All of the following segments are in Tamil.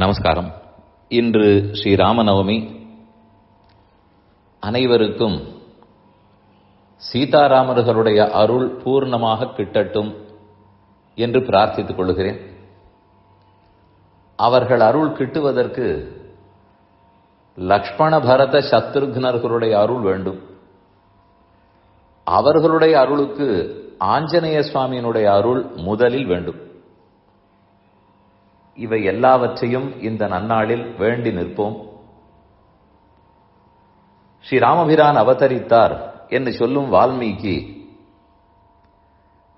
நமஸ்காரம். இன்று ஸ்ரீராமநவமி. அனைவருக்கும் சீதாராமர்களுடைய அருள் பூர்ணமாக கிட்டட்டும் என்று பிரார்த்தித்துக் கொள்கிறேன். அவர்கள் அருள் கிட்டுவதற்கு லக்ஷ்மண பரத சத்ருக்னர்களுடைய அருள் வேண்டும். அவர்களுடைய அருளுக்கு ஆஞ்சநேய சுவாமியினுடைய அருள் முதலில் வேண்டும். இவை எல்லாவற்றையும் இந்த நன்னாளில் வேண்டி நிற்போம். ஸ்ரீராமபிரான் அவதரித்தார் என்று சொல்லும் வால்மீகி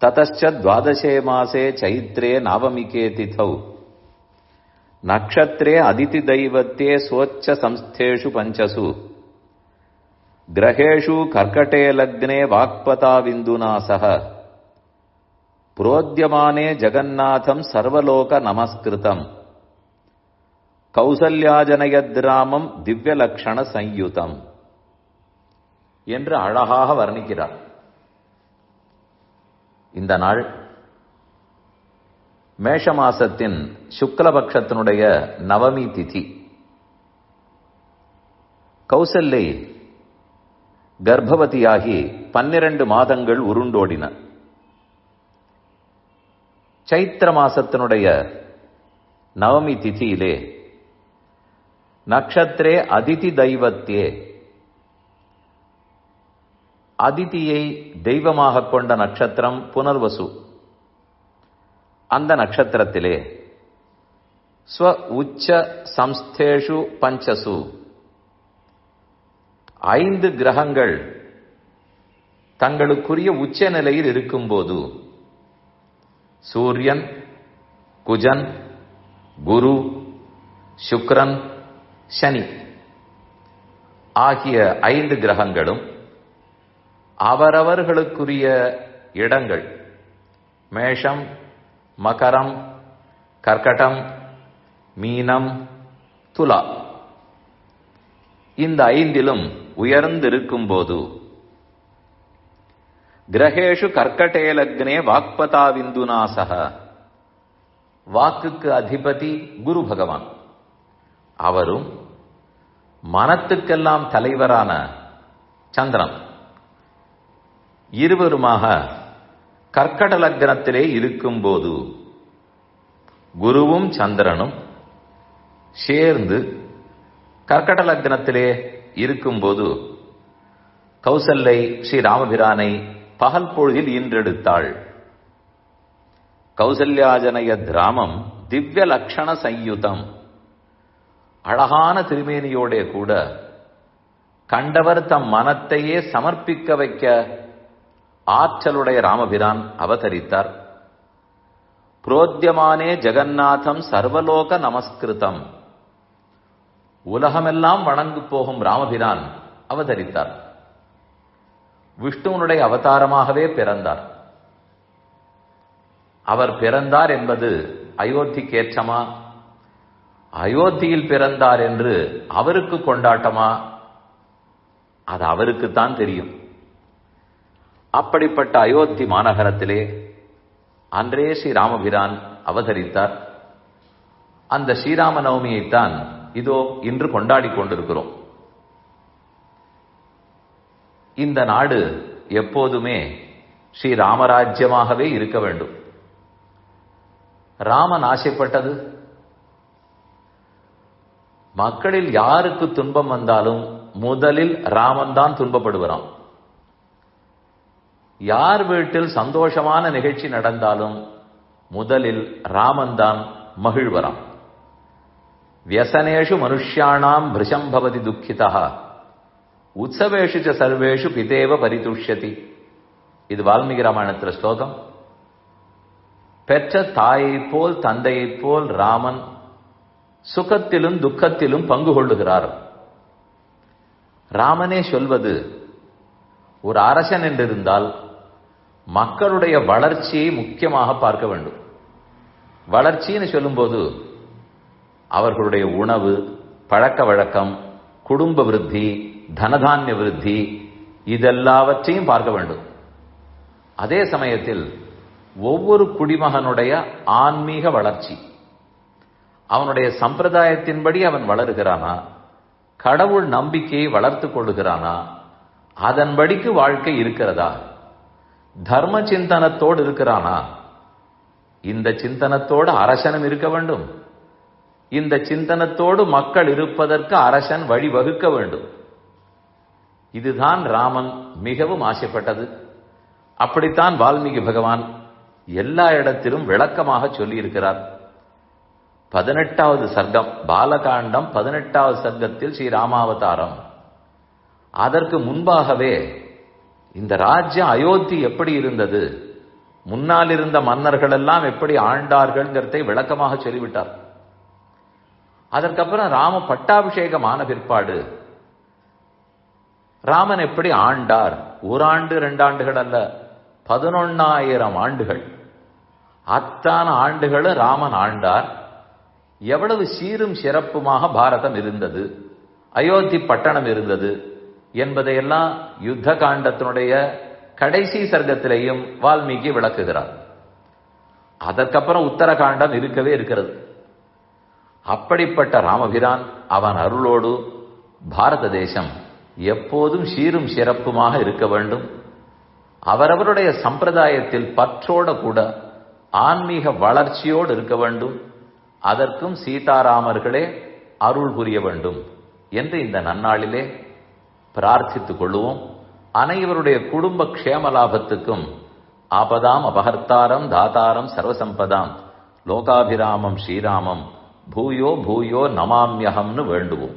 ததச்ச துவாதசே மாசே சைத்ரே நவமிகே திதௌ நக்ஷத்திரே அதிதி தெய்வத்தே சோச்ச சம்ஸ்தேஷு பஞ்சசு கிரகேஷு கர்க்கட்டே லக்னே வாக்பதாவிந்துனா சக புரோத்யமானே ஜகநாதம் சர்வலோக நமஸ்கிருதம். கௌசல்யாஜனயத்ராமம் திவ்யலக்ஷண சயுதம் என்று அழகாக வர்ணிக்கிறார். இந்த நாள் மேஷ மாசத்தின் சுக்லபக்ஷத்தினுடைய நவமி திதி. கௌசல்லை கர்ப்பவதியாகி பன்னிரண்டு மாதங்கள் உருண்டோடின. சைத்திர மாசத்தினுடைய நவமி திதியிலே நக்ஷத்திரே அதிதி தெய்வத்தே. அதிதியை தெய்வமாக கொண்ட நட்சத்திரம் புனர்வசு. அந்த நட்சத்திரத்திலே ஸ்வ உச்ச சம்ஸ்தேஷு பஞ்சசு. ஐந்து கிரகங்கள் தங்களுக்குரிய உச்ச நிலையில் இருக்கும்போது சூரியன் குஜன் குரு சுக்ரன் சனி ஆகிய ஐந்து கிரகங்களும் அவரவர்களுக்குரிய இடங்கள். மேஷம் மகரம் கர்க்கடம் மீனம் துலா. இந்த ஐந்திலும் உயர்ந்திருக்கும் போது கிரகேஷு கர்க்கடே லக்னே வாக்பதாவிந்துனாசக வாக்குக்கு அதிபதி குரு பகவான். அவரும் மனத்துக்கெல்லாம் தலைவரான சந்திரன். இருவருமாக கர்க்கட லக்னத்திலே இருக்கும்போது குருவும் சந்திரனும் சேர்ந்து கர்க்கட லக்னத்திலே இருக்கும்போது கௌசல்லை ஸ்ரீ ராமபிரானை பகல் பொழுதில் ஈன்றெடுத்தாள். கௌசல்யாஜனய திராமம் திவ்ய லக்ஷண சயுதம் அழகான திருமேனியோட கூட கண்டவர் தம் மனத்தையே சமர்ப்பிக்க வைக்க ஆற்றலுடைய ராமபிரான் அவதரித்தார். புரோத்தியமானே ஜெகநாதம் சர்வலோக நமஸ்கிருதம். உலகமெல்லாம் வணங்கு போகும் ராமபிரான் அவதரித்தார். விஷ்ணுவனுடைய அவதாரமாகவே பிறந்தார். அவர் பிறந்தார் என்பது அயோத்திக்கேற்றமா? அயோத்தியில் பிறந்தார் என்று அவருக்கு கொண்டாட்டமா? அது அவருக்குத்தான் தெரியும். அப்படிப்பட்ட அயோத்தி மாநகரத்திலே அன்றே ஸ்ரீராமபிரான் அவதரித்தார். அந்த ஸ்ரீராம நவமியைத்தான் இதோ இன்று கொண்டாடி கொண்டிருக்கிறோம். இந்த நாடு எப்போதுமே ஸ்ரீ ராமராஜ்யமாகவே இருக்க வேண்டும். ராமன் ஆசைப்பட்டது. மக்களில் யாருக்கு துன்பம் வந்தாலும் முதலில் ராமன் தான் துன்பப்படுகிறான். யார் வீட்டில் சந்தோஷமான நிகழ்ச்சி நடந்தாலும் முதலில் ராமன் தான் மகிழ்வரான். வியசனேஷு மனுஷியானாம் பிருஷம் பவதி துக்கிதா உற்சவேஷு சர்வேஷு பிதேவ பரிதுஷ்யதி. இது வால்மீகி ராமாயணத்தில் ஸ்லோகம். பெற்ற தாயைப் போல் தந்தையைப் போல் ராமன் சுகத்திலும் துக்கத்திலும் பங்கு கொள்ளுகிறார். ராமனே சொல்வது ஒரு அரசன் என்றிருந்தால் மக்களுடைய வளர்ச்சியை முக்கியமாக பார்க்க வேண்டும். வளர்ச்சின்னு சொல்லும்போது அவர்களுடைய உணவு பழக்க வழக்கம் குடும்ப விருத்தி தனதானிய விருத்தி இதெல்லாவற்றையும் பார்க்க வேண்டும். அதே சமயத்தில் ஒவ்வொரு குடிமகனுடைய ஆன்மீக வளர்ச்சி. அவனுடைய சம்பிரதாயத்தின்படி அவன் வளருகிறானா? கடவுள் நம்பிக்கையை வளர்த்து கொள்ளுகிறானா? அதன்படிக்கு வாழ்க்கை இருக்கிறதா? தர்ம சிந்தனத்தோடு இருக்கிறானா? இந்த சிந்தனத்தோடு அரசனும் இருக்க வேண்டும். இந்த சிந்தனத்தோடு மக்கள் இருப்பதற்கு அரசன் வழிவகுக்க வேண்டும். இதுதான் ராமன் மிகவும் ஆசைப்பட்டது. அப்படித்தான் வால்மீகி பகவான் எல்லா இடத்திலும் விளக்கமாக சொல்லியிருக்கிறார். பதினெட்டாவது சர்க்கம் பாலகாண்டம் பதினெட்டாவது சர்க்கத்தில் ஸ்ரீ ராமாவதாரம். அதற்கு முன்பாகவே இந்த ராஜ்யம் அயோத்தி எப்படி இருந்தது? முன்னால் இருந்த மன்னர்கள் எல்லாம் எப்படி ஆண்டார்கள்ங்கிறதை விளக்கமாக சொல்லிவிட்டார். அதற்கப்புறம் ராம பட்டாபிஷேகம் ஆன பிற்பாடு ராமன் எப்படி ஆண்டார்? ஓராண்டு ரெண்டாண்டுகள் அல்ல பதினொன்னாயிரம் ஆண்டுகள். அத்தான ஆண்டுகளும் ராமன் ஆண்டார். எவ்வளவு சீரும் சிறப்புமாக பாரதம் இருந்தது அயோத்தி பட்டணம் இருந்தது என்பதையெல்லாம் யுத்த காண்டத்தினுடைய கடைசி சர்க்கத்திலேயும் வால்மீகி விளக்குகிறார். அதற்கப்புறம் உத்தரகாண்டம் இருக்கவே இருக்கிறது. அப்படிப்பட்ட ராமபிரான் அவன் அருளோடு பாரத தேசம் எப்போதும் சீரும் சிறப்புமாக இருக்க வேண்டும். அவரவருடைய சம்பிரதாயத்தில் பற்றோட கூட ஆன்மீக வளர்ச்சியோடு இருக்க வேண்டும். அதற்கும் சீதாராமர்களே அருள் புரிய வேண்டும் என்று இந்த நன்னாளிலே பிரார்த்தித்துக் கொள்வோம். அனைவருடைய குடும்ப க்ஷேம லாபத்துக்கும் ஆபதாம் அபகர்த்தாரம் தாத்தாரம் சர்வசம்பதாம் லோகாபிராமம் ஸ்ரீராமம் பூயோ பூயோ நமாமியகம்னு வேண்டுவோம்.